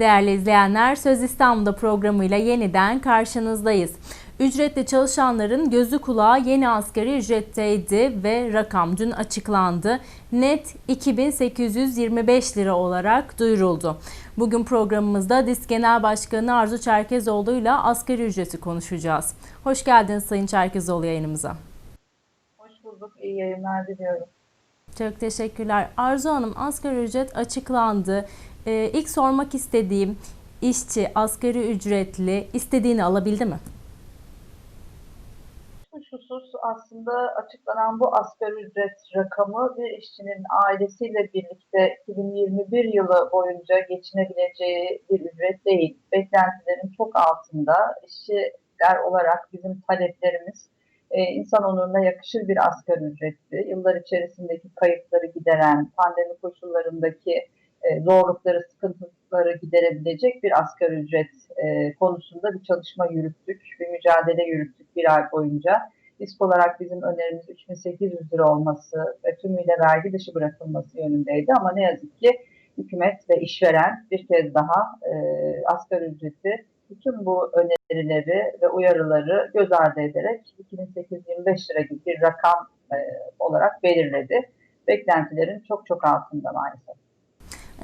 Değerli izleyenler, Söz İstanbul'da programıyla yeniden karşınızdayız. Ücretli çalışanların gözü kulağı yeni asgari ücretteydi ve rakam dün açıklandı. Net 2825 lira olarak duyuruldu. Bugün programımızda DİSK Genel Başkanı Arzu Çerkezoğlu ile asgari ücreti konuşacağız. Hoş geldiniz Sayın Çerkezoğlu yayınımıza. Hoş bulduk. İyi yayınlar diliyorum. Çok teşekkürler. Arzu Hanım asgari ücret açıklandı. Ee, ilk sormak istediğim işçi asgari ücretli istediğini alabildi mi? Kuşkusuz aslında açıklanan bu asgari ücret rakamı bir işçinin ailesiyle birlikte 2021 yılı boyunca geçinebileceği bir ücret değil. Beklentilerin çok altında. İşçiler olarak bizim taleplerimiz e, insan onuruna yakışır bir asgari ücretti. Yıllar içerisindeki kayıpları gideren, pandemi koşullarındaki e, zorlukları, sıkıntıları giderebilecek bir asgari ücret e, konusunda bir çalışma yürüttük, bir mücadele yürüttük bir ay boyunca. İSK olarak bizim önerimiz 3800 lira olması ve tümüyle vergi dışı bırakılması yönündeydi ama ne yazık ki hükümet ve işveren bir kez daha e, asgari ücreti bütün bu önerileri ve uyarıları göz ardı ederek 2825 lira gibi bir rakam e, olarak belirledi. Beklentilerin çok çok altında maalesef.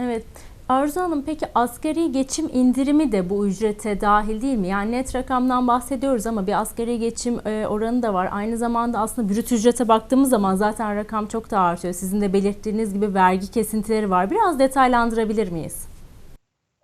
Evet. Arzu Hanım peki asgari geçim indirimi de bu ücrete dahil değil mi? Yani net rakamdan bahsediyoruz ama bir asgari geçim e, oranı da var. Aynı zamanda aslında brüt ücrete baktığımız zaman zaten rakam çok da artıyor. Sizin de belirttiğiniz gibi vergi kesintileri var. Biraz detaylandırabilir miyiz?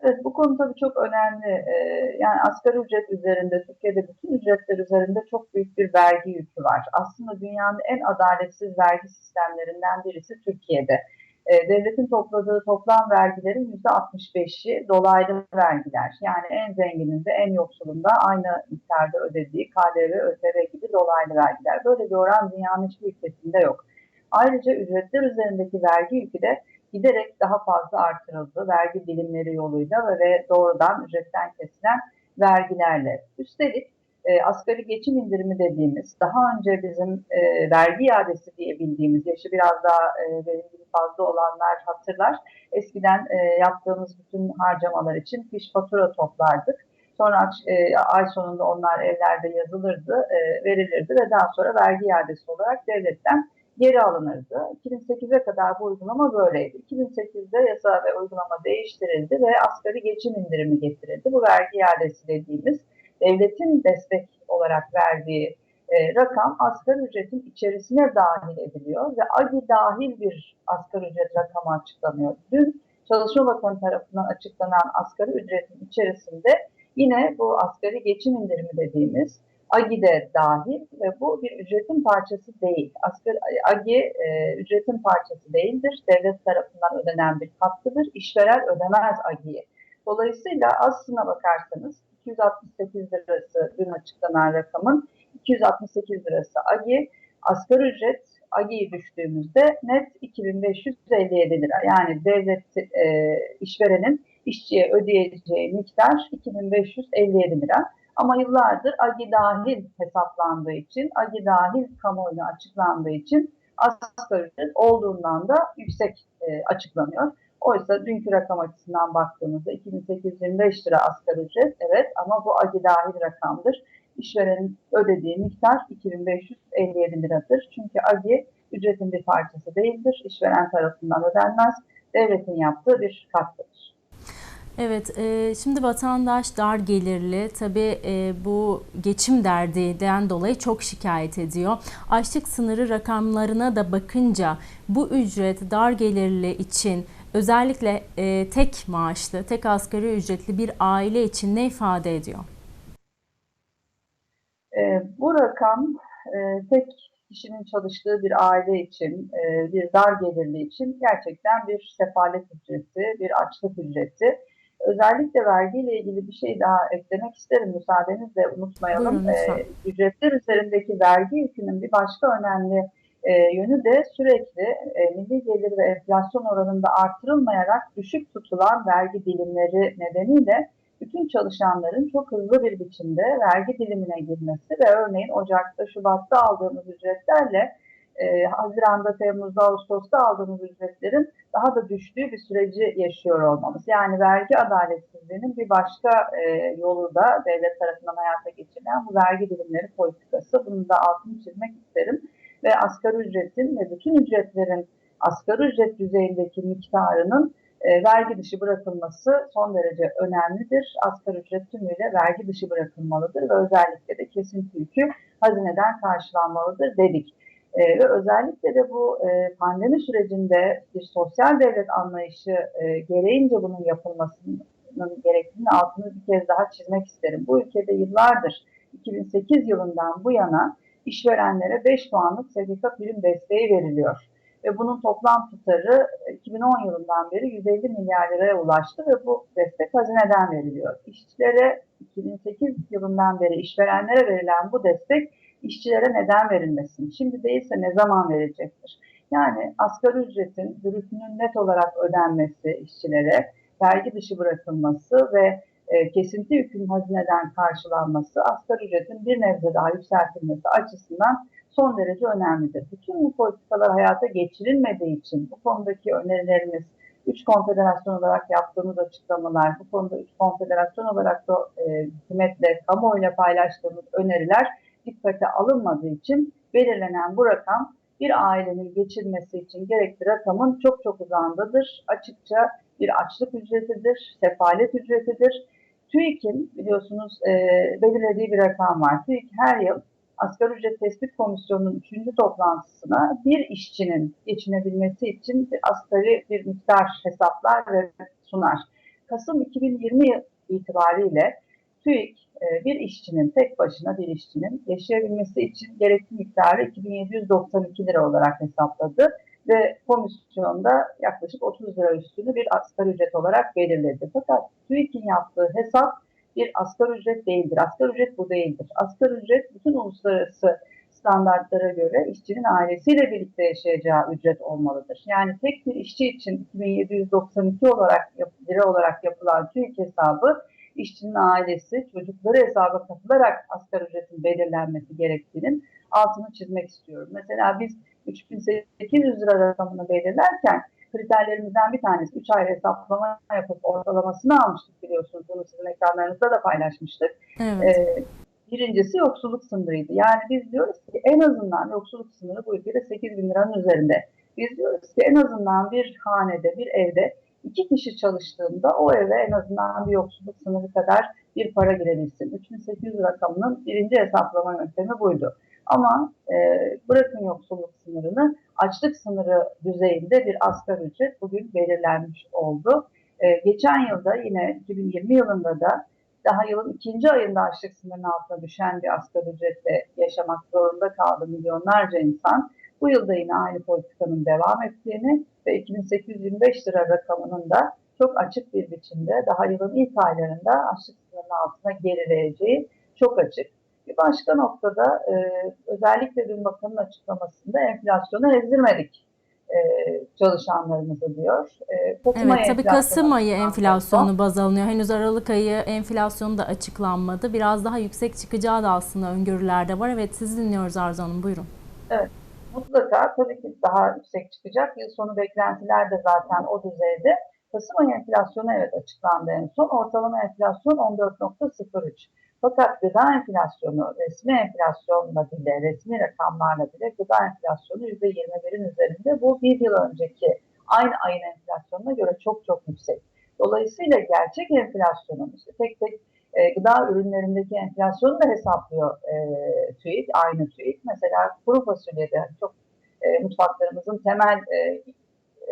Evet bu konu tabii çok önemli. Ee, yani asgari ücret üzerinde, Türkiye'de bütün ücretler üzerinde çok büyük bir vergi yükü var. Aslında dünyanın en adaletsiz vergi sistemlerinden birisi Türkiye'de. Ee, devletin topladığı toplam vergilerin %65'i dolaylı vergiler. Yani en zengininde, en yoksulunda aynı miktarda ödediği KDV, ÖTV gibi dolaylı vergiler. Böyle bir oran dünyanın hiçbir ülkesinde yok. Ayrıca ücretler üzerindeki vergi yükü de giderek daha fazla artırıldı vergi dilimleri yoluyla ve doğrudan ücretten kesilen vergilerle. Üstelik e, asgari geçim indirimi dediğimiz, daha önce bizim e, vergi iadesi diye bildiğimiz, yaşı biraz daha e, gibi fazla olanlar hatırlar. Eskiden e, yaptığımız bütün harcamalar için fiş fatura toplardık. Sonra e, ay sonunda onlar evlerde yazılırdı, e, verilirdi ve daha sonra vergi iadesi olarak devletten geri alınırdı. 2008'e kadar bu uygulama böyleydi. 2008'de yasa ve uygulama değiştirildi ve asgari geçim indirimi getirildi. Bu vergi iadesi dediğimiz devletin destek olarak verdiği e, rakam asgari ücretin içerisine dahil ediliyor ve AGİ dahil bir asgari ücret rakamı açıklanıyor. Dün Çalışma Bakanı tarafından açıklanan asgari ücretin içerisinde yine bu asgari geçim indirimi dediğimiz AGİ de dahil ve bu bir ücretin parçası değil. Asgari AGİ e, ücretin parçası değildir. Devlet tarafından ödenen bir katkıdır. İşveren ödemez AGİ'yi. Dolayısıyla aslına bakarsanız 268 lirası dün açıklanan rakamın 268 lirası AGİ. Asgari ücret AGİ'yi düştüğümüzde net 2557 lira. Yani devlet e, işverenin işçiye ödeyeceği miktar 2557 lira. Ama yıllardır AGİ dahil hesaplandığı için, AGİ dahil kamuoyuna açıklandığı için asgari ücret olduğundan da yüksek e, açıklanıyor. Oysa dünkü rakam açısından baktığımızda 2825 lira asgari ücret evet ama bu AGİ dahil rakamdır. İşverenin ödediği miktar 2557 liradır. Çünkü AGİ ücretin bir parçası değildir. İşveren tarafından ödenmez. Devletin yaptığı bir katkıdır. Evet, e, şimdi vatandaş dar gelirli, tabii e, bu geçim derdinden dolayı çok şikayet ediyor. Açlık sınırı rakamlarına da bakınca bu ücret dar gelirli için özellikle e, tek maaşlı, tek asgari ücretli bir aile için ne ifade ediyor? E, bu rakam e, tek kişinin çalıştığı bir aile için, e, bir dar gelirli için gerçekten bir sefalet ücreti, bir açlık ücreti. Özellikle vergiyle ilgili bir şey daha eklemek isterim müsaadenizle unutmayalım. Buyurun, e, ücretler üzerindeki vergi yükünün bir başka önemli e, yönü de sürekli e, milli gelir ve enflasyon oranında artırılmayarak düşük tutulan vergi dilimleri nedeniyle bütün çalışanların çok hızlı bir biçimde vergi dilimine girmesi ve örneğin Ocak'ta, Şubat'ta aldığımız ücretlerle e, Haziran'da, Temmuz'da, Ağustos'ta aldığımız ücretlerin daha da düştüğü bir süreci yaşıyor olmamız. Yani vergi adaletsizliğinin bir başka e, yolu da devlet tarafından hayata geçirilen bu vergi dilimleri politikası. Bunu da altını çizmek isterim. Ve asgari ücretin ve bütün ücretlerin asgari ücret düzeyindeki miktarının e, vergi dışı bırakılması son derece önemlidir. Asgari ücret tümüyle vergi dışı bırakılmalıdır ve özellikle de kesinti yükü hazineden karşılanmalıdır dedik. E, ve özellikle de bu e, pandemi sürecinde bir sosyal devlet anlayışı e, gereğince bunun yapılmasının gerektiğini altını bir kez daha çizmek isterim. Bu ülkede yıllardır 2008 yılından bu yana işverenlere 5 puanlık SGK prim desteği veriliyor. Ve bunun toplam tutarı 2010 yılından beri 150 milyar liraya ulaştı ve bu destek hazineden veriliyor. İşçilere 2008 yılından beri işverenlere verilen bu destek işçilere neden verilmesin? Şimdi değilse ne zaman verilecektir? Yani asgari ücretin brütünün net olarak ödenmesi işçilere, vergi dışı bırakılması ve e, kesinti yükün hazineden karşılanması asgari ücretin bir nebze daha yükseltilmesi açısından son derece önemlidir. Bütün bu politikalar hayata geçirilmediği için bu konudaki önerilerimiz, üç konfederasyon olarak yaptığımız açıklamalar, bu konuda üç konfederasyon olarak da e, hükümetle, kamuoyuyla paylaştığımız öneriler dikkate alınmadığı için belirlenen bu rakam bir ailenin geçirmesi için gerekli rakamın çok çok uzağındadır. Açıkça bir açlık ücretidir, sefalet ücretidir. TÜİK'in biliyorsunuz e, belirlediği bir rakam var. TÜİK her yıl Asgari Ücret Tespit Komisyonu'nun 3. toplantısına bir işçinin geçinebilmesi için bir asgari bir miktar hesaplar ve sunar. Kasım 2020 itibariyle TÜİK e, bir işçinin tek başına bir işçinin yaşayabilmesi için gerekli miktarı 2792 lira olarak hesapladı ve komisyonda yaklaşık 30 lira üstünü bir asgari ücret olarak belirledi. Fakat TÜİK'in yaptığı hesap bir asgari ücret değildir. Asgari ücret bu değildir. Asgari ücret bütün uluslararası standartlara göre işçinin ailesiyle birlikte yaşayacağı ücret olmalıdır. Yani tek bir işçi için 2792 olarak lira olarak yapılan TÜİK hesabı işçinin ailesi, çocukları hesaba katılarak asgari ücretin belirlenmesi gerektiğinin altını çizmek istiyorum. Mesela biz 3800 lira rakamını belirlerken kriterlerimizden bir tanesi 3 ay hesaplama yapıp ortalamasını almıştık biliyorsunuz. Bunu sizin ekranlarınızda da paylaşmıştık. Evet. Ee, birincisi yoksulluk sınırıydı. Yani biz diyoruz ki en azından yoksulluk sınırı bu ülkede 8 bin liranın üzerinde. Biz diyoruz ki en azından bir hanede, bir evde iki kişi çalıştığında o eve en azından bir yoksulluk sınırı kadar bir para girebilsin. 3800 rakamının birinci hesaplama yöntemi buydu. Ama e, bırakın yoksulluk sınırını açlık sınırı düzeyinde bir asgari ücret bugün belirlenmiş oldu. E, geçen yılda yine 2020 yılında da daha yılın ikinci ayında açlık sınırının altına düşen bir asgari ücretle yaşamak zorunda kaldı milyonlarca insan. Bu yılda yine aynı politikanın devam ettiğini ve 2825 lira rakamının da çok açık bir biçimde daha yılın ilk aylarında açlık sınırının altına gerileyeceği çok açık. Bir başka noktada e, özellikle dün bakanın açıklamasında enflasyonu ezdirmedik e, çalışanlarımızı diyor. E, evet tabii Kasım ayı enflasyonu baz alınıyor. Henüz Aralık ayı enflasyonu da açıklanmadı. Biraz daha yüksek çıkacağı da aslında öngörülerde var. Evet sizi dinliyoruz Arzu Hanım buyurun. Evet mutlaka tabii ki daha yüksek çıkacak. Yıl sonu beklentiler de zaten o düzeyde. Kasım ayı enflasyonu evet açıklandı en son. Ortalama enflasyon 14.03. Fakat gıda enflasyonu resmi enflasyonla bile, resmi rakamlarla bile gıda enflasyonu %21'in üzerinde. Bu bir yıl önceki aynı ayın enflasyonuna göre çok çok yüksek. Dolayısıyla gerçek enflasyonun tek tek e, gıda ürünlerindeki enflasyonu da hesaplıyor e, TÜİK, aynı TÜİK. Mesela kuru fasulyede çok e, mutfaklarımızın temel e,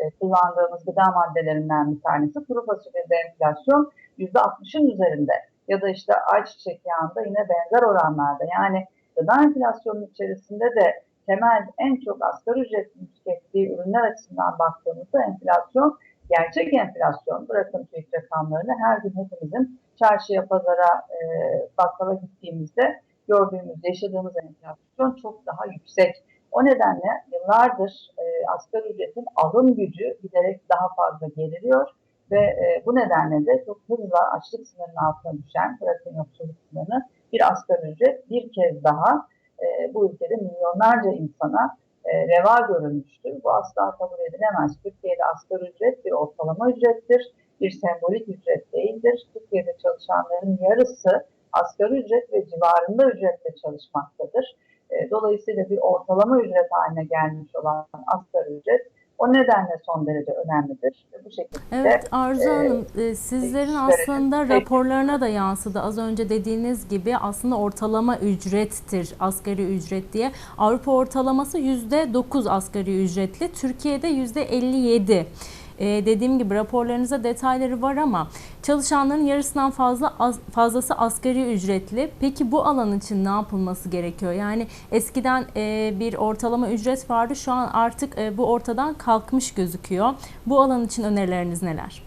e, kullandığımız gıda maddelerinden bir tanesi. Kuru fasulyede enflasyon %60'ın üzerinde ya da işte ayçiçek yağında yine benzer oranlarda. Yani gıda enflasyonun içerisinde de temel en çok asgari ücretin tükettiği ürünler açısından baktığımızda enflasyon, gerçek enflasyon, bırakın TÜİK rakamlarını her gün hepimizin çarşıya, pazara, e, bakkala gittiğimizde gördüğümüz, yaşadığımız enflasyon çok daha yüksek. O nedenle yıllardır e, asgari ücretin alım gücü giderek daha fazla geriliyor ve e, bu nedenle de çok hızla açlık sınırının altına düşen, bırakın yoksulluk sınırını bir asgari ücret bir kez daha e, bu ülkede milyonlarca insana e, reva görülmüştür. Bu asla kabul edilemez. Türkiye'de asgari ücret bir ortalama ücrettir, bir sembolik ücret değildir. Türkiye'de çalışanların yarısı asgari ücret ve civarında ücretle çalışmaktadır. E, dolayısıyla bir ortalama ücret haline gelmiş olan asgari ücret o nedenle son derece önemlidir. Bu şekilde. Evet Arzu Hanım, e, sizlerin aslında raporlarına da yansıdı. Az önce dediğiniz gibi aslında ortalama ücrettir asgari ücret diye. Avrupa ortalaması %9 asgari ücretli, Türkiye'de %57. Ee, dediğim gibi raporlarınızda detayları var ama çalışanların yarısından fazla az- fazlası asgari ücretli. Peki bu alan için ne yapılması gerekiyor? Yani eskiden e, bir ortalama ücret vardı. Şu an artık e, bu ortadan kalkmış gözüküyor. Bu alan için önerileriniz neler?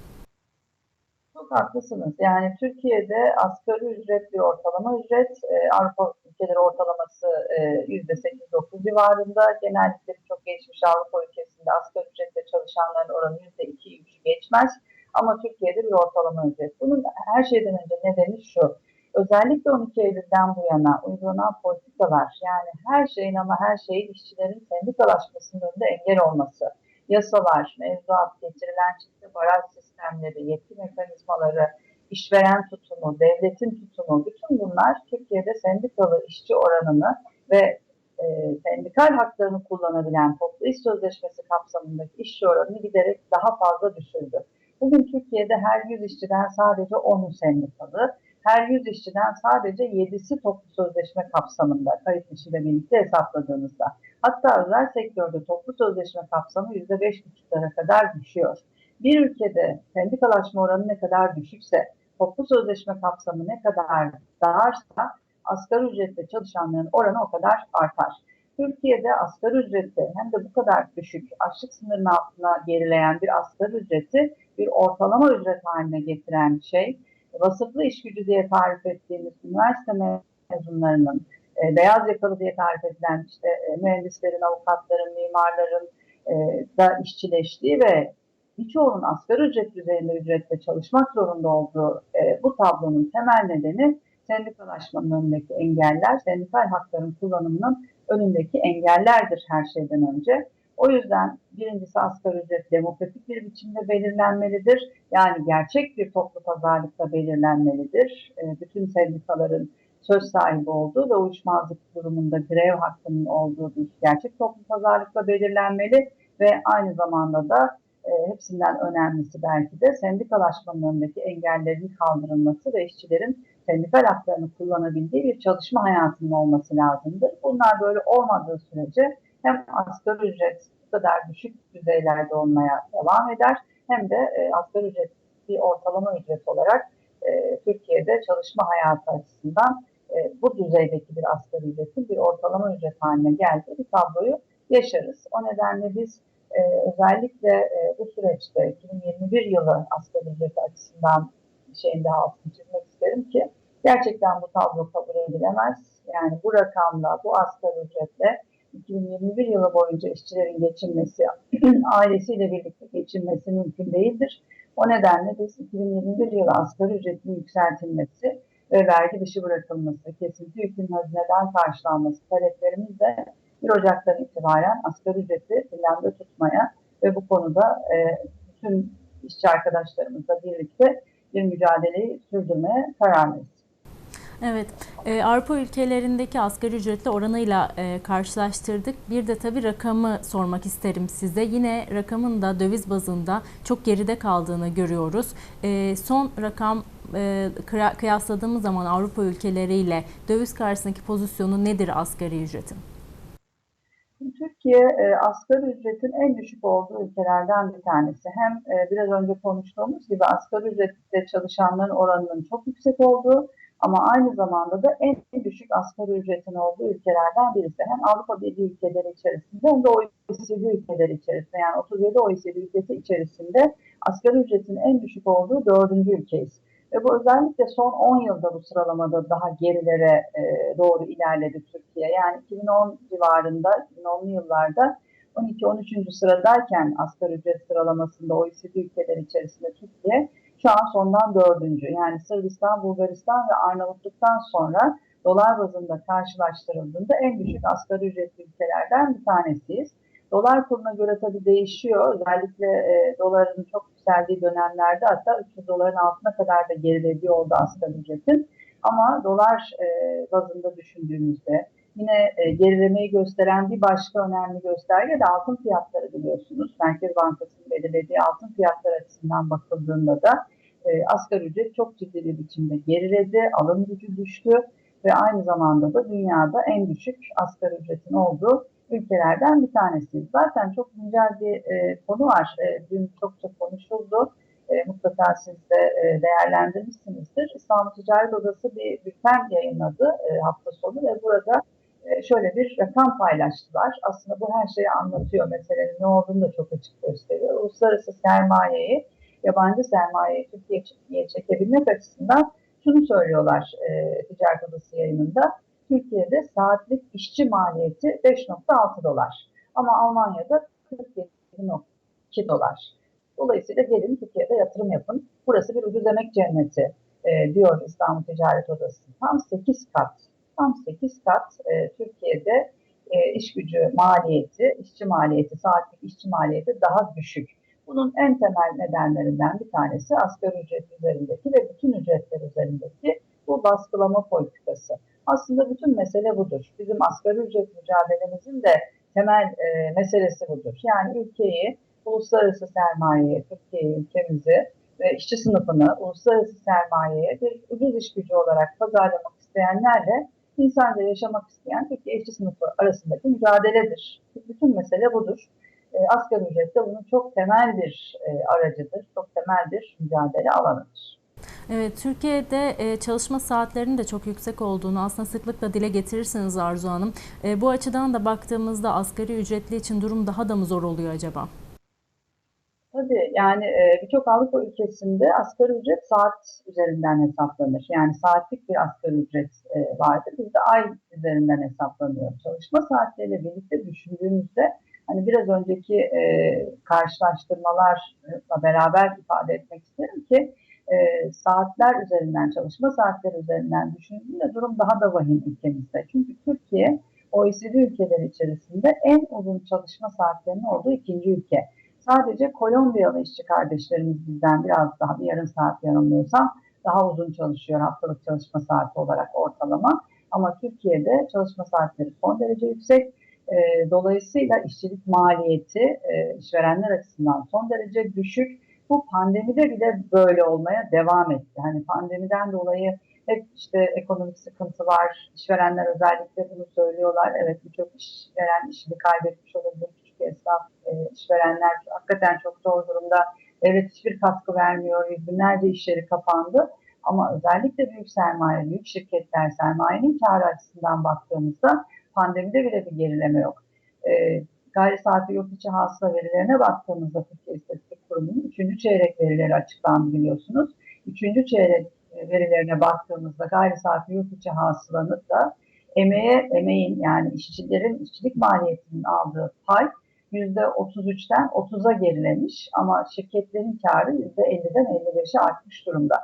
Çok haklısınız. Yani Türkiye'de asgari ücret bir ortalama ücret. Ee, Avrupa ülkeleri ortalaması e, %8-9 civarında. Genellikle çok gelişmiş Avrupa ülkesinde asgari ücretle çalışanların oranı %2-3 geçmez. Ama Türkiye'de bir ortalama ücret. Bunun her şeyden önce nedeni şu. Özellikle 12 Eylül'den bu yana uygulanan politikalar yani her şeyin ama her şeyin işçilerin sendikalaşmasının önünde engel olması yasalar, mevzuat, getirilen çifte baraj sistemleri, yetki mekanizmaları, işveren tutumu, devletin tutumu, bütün bunlar Türkiye'de sendikalı işçi oranını ve e, sendikal haklarını kullanabilen toplu iş sözleşmesi kapsamındaki işçi oranını giderek daha fazla düşürdü. Bugün Türkiye'de her 100 işçiden sadece 10'u sendikalı, her 100 işçiden sadece 7'si toplu sözleşme kapsamında kayıt işiyle birlikte hesapladığımızda. Hatta özel sektörde toplu sözleşme kapsamı %5,5'lara kadar düşüyor. Bir ülkede sendikalaşma oranı ne kadar düşükse, toplu sözleşme kapsamı ne kadar darsa asgari ücretle çalışanların oranı o kadar artar. Türkiye'de asgari ücreti hem de bu kadar düşük, açlık sınırının altına gerileyen bir asgari ücreti bir ortalama ücret haline getiren şey, vasıflı iş gücü diye tarif ettiğimiz üniversite mezunlarının, e, beyaz yakalı diye tarif edilen işte e, mühendislerin, avukatların, mimarların e, da işçileştiği ve birçoğunun asgari ücret düzeyinde ücretle çalışmak zorunda olduğu e, bu tablonun temel nedeni sendikalaşmanın önündeki engeller, sendikal hakların kullanımının önündeki engellerdir her şeyden önce. O yüzden birincisi asgari ücret demokratik bir biçimde belirlenmelidir. Yani gerçek bir toplu pazarlıkla belirlenmelidir. E, bütün sendikaların söz sahibi olduğu ve uyuşmazlık durumunda grev hakkının olduğu bir gerçek toplu pazarlıkla belirlenmeli ve aynı zamanda da e, hepsinden önemlisi belki de sendikalaşmanın önündeki engellerin kaldırılması ve işçilerin sendikal haklarını kullanabildiği bir çalışma hayatının olması lazımdır. Bunlar böyle olmadığı sürece hem asgari ücret bu kadar düşük düzeylerde olmaya devam eder hem de e, asgari ücret bir ortalama ücret olarak e, Türkiye'de çalışma hayatı açısından e, bu düzeydeki bir asgari ücretin bir ortalama ücret haline geldiği bir tabloyu yaşarız. O nedenle biz e, özellikle e, bu süreçte 2021 yılı asgari ücreti açısından şeyin daha altını çizmek isterim ki gerçekten bu tablo kabul edilemez. Yani bu rakamla, bu asgari ücretle 2021 yılı boyunca işçilerin geçinmesi, ailesiyle birlikte geçinmesi mümkün değildir. O nedenle biz 2021 yılı asgari ücretin yükseltilmesi ve vergi dışı bırakılması, kesinti yükünün hazineden karşılanması taleplerimizle 1 Ocak'tan itibaren asgari ücreti planda tutmaya ve bu konuda e, bütün işçi arkadaşlarımızla birlikte bir mücadeleyi sürdürmeye kararlıyız. Evet, e, Avrupa ülkelerindeki asgari ücretli oranıyla e, karşılaştırdık. Bir de tabii rakamı sormak isterim size. Yine rakamın da döviz bazında çok geride kaldığını görüyoruz. E, son rakam e, kıyasladığımız zaman Avrupa ülkeleriyle döviz karşısındaki pozisyonu nedir asgari ücretin? Türkiye e, asgari ücretin en düşük olduğu ülkelerden bir tanesi. Hem e, biraz önce konuştuğumuz gibi asgari ücretle çalışanların oranının çok yüksek olduğu ama aynı zamanda da en düşük asgari ücretin olduğu ülkelerden birisi. Hem Avrupa Birliği ülkeleri içerisinde hem de OECD ülkeleri içerisinde yani 37 OECD ülkesi içerisinde asgari ücretin en düşük olduğu dördüncü ülkeyiz. Ve bu özellikle son 10 yılda bu sıralamada daha gerilere e, doğru ilerledi Türkiye. Yani 2010 civarında, 2010'lu yıllarda 12-13. sıradayken asgari ücret sıralamasında OECD ülkeleri içerisinde Türkiye şu an sondan dördüncü. Yani Sırbistan, Bulgaristan ve Arnavutluk'tan sonra dolar bazında karşılaştırıldığında en düşük asgari ücretli ülkelerden bir tanesiyiz. Dolar kuruna göre tabii değişiyor. Özellikle e, doların çok yükseldiği dönemlerde hatta 300 doların altına kadar da gerilediği oldu asgari ücretin. Ama dolar e, bazında düşündüğümüzde yine e, gerilemeyi gösteren bir başka önemli gösterge de altın fiyatları biliyorsunuz. Merkez Bankası'nın belirlediği altın fiyatları açısından bakıldığında da e, asgari ücret çok ciddi bir biçimde geriledi, alım gücü düştü ve aynı zamanda da dünyada en düşük asgari ücretin olduğu ülkelerden bir tanesiyiz. Zaten çok güncel bir e, konu var. E, dün çokça konuşuldu. E, mutlaka siz de e, değerlendirmişsinizdir. İstanbul Ticaret Odası bir bülten yayınladı e, hafta sonu ve burada e, şöyle bir rakam paylaştılar. Aslında bu her şeyi anlatıyor. Meselenin ne olduğunu da çok açık gösteriyor. Uluslararası sermayeyi, yabancı sermayeyi Türkiye'ye çekebilmek açısından şunu söylüyorlar e, Ticaret Odası yayınında. Türkiye'de saatlik işçi maliyeti 5.6 dolar. Ama Almanya'da 47.2 dolar. Dolayısıyla gelin Türkiye'de yatırım yapın. Burası bir ucuz emek cenneti e, diyor İstanbul Ticaret Odası. Tam 8 kat, tam 8 kat e, Türkiye'de e, iş gücü maliyeti, işçi maliyeti, saatlik işçi maliyeti daha düşük. Bunun en temel nedenlerinden bir tanesi asgari ücret üzerindeki ve bütün ücretler üzerindeki bu baskılama politikası. Aslında bütün mesele budur. Bizim asgari ücret mücadelemizin de temel e, meselesi budur. Yani ülkeyi, uluslararası sermayeye, Türkiye'yi, ülkemizi ve işçi sınıfını uluslararası sermayeye bir ucuz iş gücü olarak pazarlamak isteyenlerle insanca yaşamak isteyen Türkiye işçi sınıfı arasındaki mücadeledir. Bütün mesele budur. E, asgari ücret de bunun çok temel bir e, aracıdır, çok temel bir mücadele alanıdır. Evet, Türkiye'de e, çalışma saatlerinin de çok yüksek olduğunu aslında sıklıkla dile getirirsiniz Arzu Hanım. E, bu açıdan da baktığımızda asgari ücretli için durum daha da mı zor oluyor acaba? Tabii yani e, birçok Avrupa ülkesinde asgari ücret saat üzerinden hesaplanır. Yani saatlik bir asgari ücret e, vardır. Bizde ay üzerinden hesaplanıyor. Çalışma saatleriyle birlikte düşündüğümüzde hani biraz önceki karşılaştırmalarla beraber ifade etmek isterim ki e, saatler üzerinden, çalışma saatleri üzerinden düşündüğünde durum daha da vahim ülkemizde. Çünkü Türkiye OECD ülkeleri içerisinde en uzun çalışma saatlerinin olduğu ikinci ülke. Sadece Kolombiyalı işçi kardeşlerimiz bizden biraz daha bir yarım saat yanılmıyorsam daha uzun çalışıyor haftalık çalışma saati olarak ortalama. Ama Türkiye'de çalışma saatleri son derece yüksek. E, dolayısıyla işçilik maliyeti e, işverenler açısından son derece düşük bu pandemide bile böyle olmaya devam etti. Hani pandemiden dolayı hep işte ekonomik sıkıntı var. İşverenler özellikle bunu söylüyorlar. Evet birçok işveren işini kaybetmiş olabilir. Küçük esnaf e, işverenler hakikaten çok zor durumda. Devlet hiçbir katkı vermiyor. Yüz binlerce iş kapandı. Ama özellikle büyük sermaye, büyük şirketler sermayenin karı açısından baktığımızda pandemide bile bir gerileme yok. E, gayri saati yurt içi hasıla verilerine baktığımızda Türkiye İstatistik Kurumu'nun 3. çeyrek verileri açıklandı biliyorsunuz. 3. çeyrek verilerine baktığımızda gayri saati yurt içi hasılanın da emeğe, emeğin yani işçilerin işçilik maliyetinin aldığı pay %33'ten 30'a gerilemiş ama şirketlerin karı %50'den 55'e artmış durumda.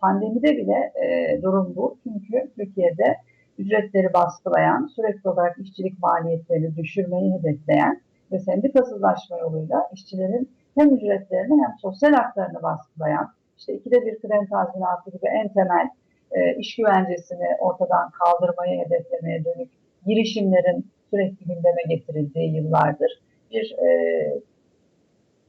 Pandemide bile e, durum bu. Çünkü Türkiye'de ücretleri baskılayan, sürekli olarak işçilik maliyetlerini düşürmeyi hedefleyen ve sendikasızlaşma yoluyla işçilerin hem ücretlerini hem sosyal haklarını baskılayan, işte ikide bir kıdem tazminatı gibi en temel e, iş güvencesini ortadan kaldırmayı hedeflemeye dönük girişimlerin sürekli gündeme getirildiği yıllardır bir e,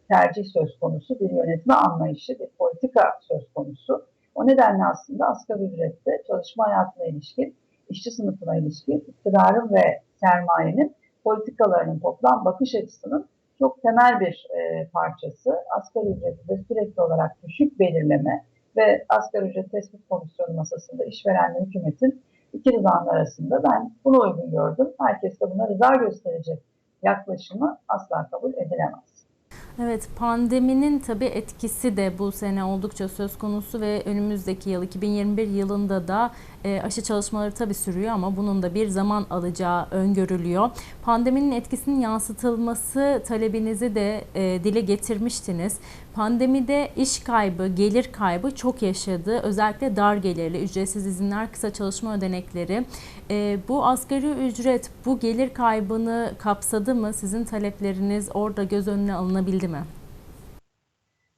tercih söz konusu, bir yönetme anlayışı, bir politika söz konusu. O nedenle aslında asgari ücrette çalışma hayatına ilişkin, işçi sınıfına ilişkin iktidarın ve sermayenin politikalarının toplam bakış açısının çok temel bir e, parçası. Asgari ücreti de sürekli olarak düşük belirleme ve asgari ücret tespit komisyonu masasında işverenle hükümetin iki rızanın arasında ben bunu uygun gördüm. Herkes de buna rıza gösterecek yaklaşımı asla kabul edilemez. Evet, pandeminin tabii etkisi de bu sene oldukça söz konusu ve önümüzdeki yıl 2021 yılında da E, aşı çalışmaları tabii sürüyor ama bunun da bir zaman alacağı öngörülüyor. Pandeminin etkisinin yansıtılması talebinizi de e, dile getirmiştiniz. Pandemide iş kaybı, gelir kaybı çok yaşadı. Özellikle dar gelirli, ücretsiz izinler, kısa çalışma ödenekleri. E, bu asgari ücret bu gelir kaybını kapsadı mı? Sizin talepleriniz orada göz önüne alınabildi mi?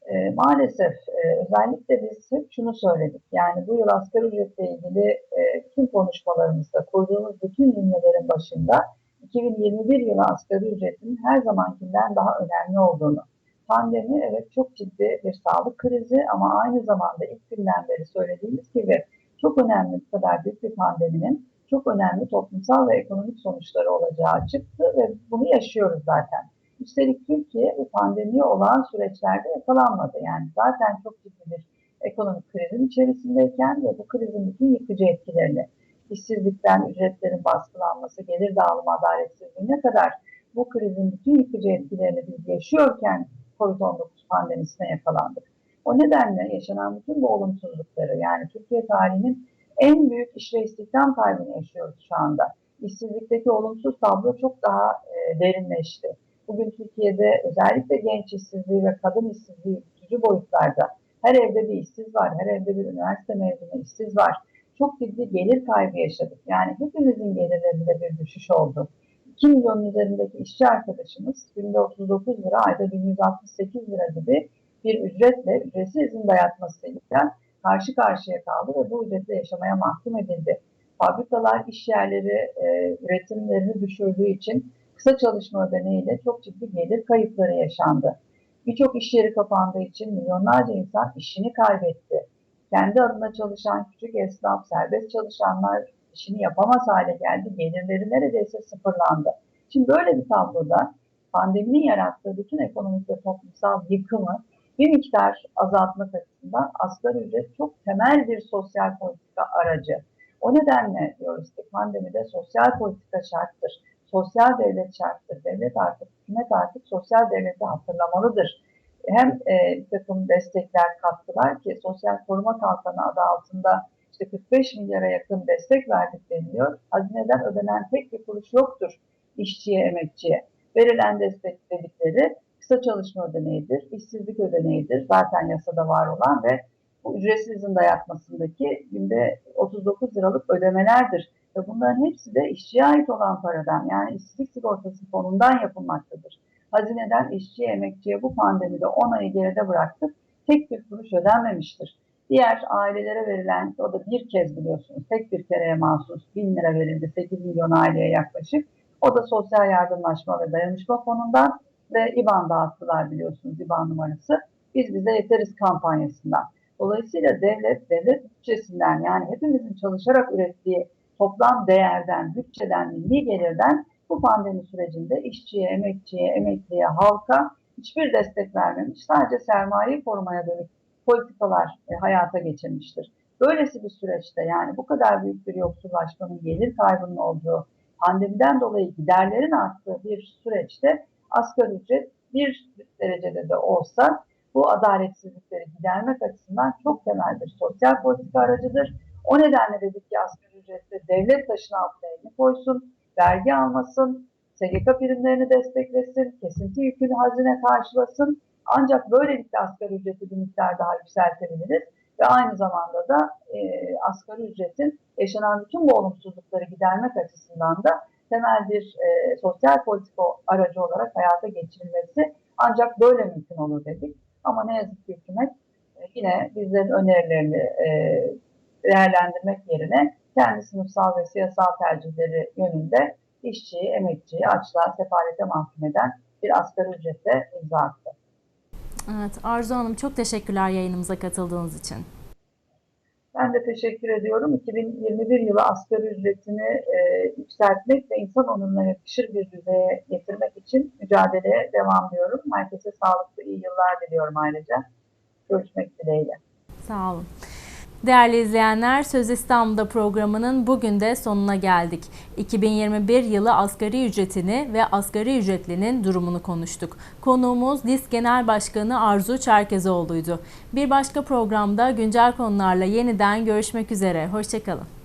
E, maalesef e, özellikle biz hep şunu söyledik. Yani bu yıl asgari ücretle ilgili e, tüm konuşmalarımızda kurduğumuz bütün cümlelerin başında 2021 yılı asgari ücretinin her zamankinden daha önemli olduğunu. Pandemi evet çok ciddi bir sağlık krizi ama aynı zamanda ilk günden beri söylediğimiz gibi çok önemli bu kadar büyük bir pandeminin çok önemli toplumsal ve ekonomik sonuçları olacağı çıktı ve bunu yaşıyoruz zaten. Üstelik Türkiye bu pandemi olan süreçlerde yakalanmadı. Yani zaten çok ciddi bir ekonomik krizin içerisindeyken ve bu krizin bütün yıkıcı etkilerini, işsizlikten ücretlerin baskılanması, gelir dağılımı adaletsizliğine kadar bu krizin bütün yıkıcı etkilerini biz yaşıyorken COVID-19 pandemisine yakalandık. O nedenle yaşanan bütün bu olumsuzlukları yani Türkiye tarihinin en büyük iş ve istihdam kaybını yaşıyoruz şu anda. İşsizlikteki olumsuz tablo çok daha e, derinleşti. Bugün Türkiye'de özellikle genç işsizliği ve kadın işsizliği tutucu boyutlarda her evde bir işsiz var, her evde bir üniversite mezunu işsiz var. Çok ciddi gelir kaybı yaşadık. Yani hepimizin gelirlerinde bir düşüş oldu. 2 milyonun üzerindeki işçi arkadaşımız günde 39 lira, ayda 1168 lira gibi bir ücretle, ücretsiz izin dayatmasıyla karşı karşıya kaldı ve bu ücretle yaşamaya mahkum edildi. Fabrikalar, iş yerleri e, üretimlerini düşürdüğü için kısa çalışma ödeneğiyle çok ciddi gelir kayıpları yaşandı. Birçok iş yeri kapandığı için milyonlarca insan işini kaybetti. Kendi adına çalışan küçük esnaf, serbest çalışanlar işini yapamaz hale geldi. Gelirleri neredeyse sıfırlandı. Şimdi böyle bir tabloda pandeminin yarattığı bütün ekonomik ve toplumsal yıkımı bir miktar azaltmak açısından asgari ücret çok temel bir sosyal politika aracı. O nedenle diyoruz ki pandemide sosyal politika şarttır sosyal devlet şarttır. Devlet artık, hükümet artık sosyal devleti hatırlamalıdır. Hem e, bir takım destekler, katkılar ki sosyal koruma kalkanı adı altında işte 45 milyara yakın destek verdik deniliyor. Hazineden ödenen tek bir kuruş yoktur işçiye, emekçiye. Verilen destek dedikleri kısa çalışma ödeneğidir, işsizlik ödeneğidir. Zaten yasada var olan ve bu ücretsiz izin dayatmasındaki günde 39 liralık ödemelerdir. Ve bunların hepsi de işçiye ait olan paradan yani işsizlik sigortası fonundan yapılmaktadır. Hazineden işçiye, emekçiye bu pandemide 10 ayı geride bıraktık. Tek bir kuruş ödenmemiştir. Diğer ailelere verilen, o da bir kez biliyorsunuz, tek bir kereye mahsus 1000 lira verildi 8 milyon aileye yaklaşık. O da sosyal yardımlaşma ve dayanışma fonundan ve İBAN dağıttılar biliyorsunuz İBAN numarası. Biz bize yeteriz kampanyasından. Dolayısıyla devlet, devlet bütçesinden yani hepimizin çalışarak ürettiği toplam değerden, bütçeden, milli gelirden bu pandemi sürecinde işçiye, emekçiye, emekliye, halka hiçbir destek vermemiş. Sadece sermayeyi korumaya dönük politikalar e, hayata geçirmiştir. Böylesi bir süreçte yani bu kadar büyük bir yoksullaşmanın, gelir kaybının olduğu, pandemiden dolayı giderlerin arttığı bir süreçte asgari ücret bir derecede de olsa bu adaletsizlikleri gidermek açısından çok temel bir sosyal politika aracıdır. O nedenle dedik ki asgari ücrette devlet taşın altına elini koysun, vergi almasın, SGK primlerini desteklesin, kesinti yükünü hazine karşılasın. Ancak böylelikle asgari ücreti bir miktar daha yükseltebiliriz ve aynı zamanda da e, asgari ücretin yaşanan bütün bu olumsuzlukları gidermek açısından da temel bir e, sosyal politika aracı olarak hayata geçirilmesi ancak böyle mümkün olur dedik. Ama ne yazık ki hükümet e, yine bizlerin önerilerini e, değerlendirmek yerine kendi sınıfsal ve siyasal tercihleri yönünde işçiyi, emekçiyi açlığa, sefalete mahkum eden bir asgari ücretle imza attı. Evet, Arzu Hanım çok teşekkürler yayınımıza katıldığınız için. Ben de teşekkür ediyorum. 2021 yılı asgari ücretini e, yükseltmek ve insan onuruna yakışır bir düzeye getirmek için mücadeleye devam ediyorum. Herkese sağlıklı, iyi yıllar diliyorum ayrıca. Görüşmek dileğiyle. Sağ olun. Değerli izleyenler, Söz İstanbul'da programının bugün de sonuna geldik. 2021 yılı asgari ücretini ve asgari ücretlinin durumunu konuştuk. Konuğumuz DİSK Genel Başkanı Arzu Çerkezoğlu'ydu. Bir başka programda güncel konularla yeniden görüşmek üzere. Hoşçakalın.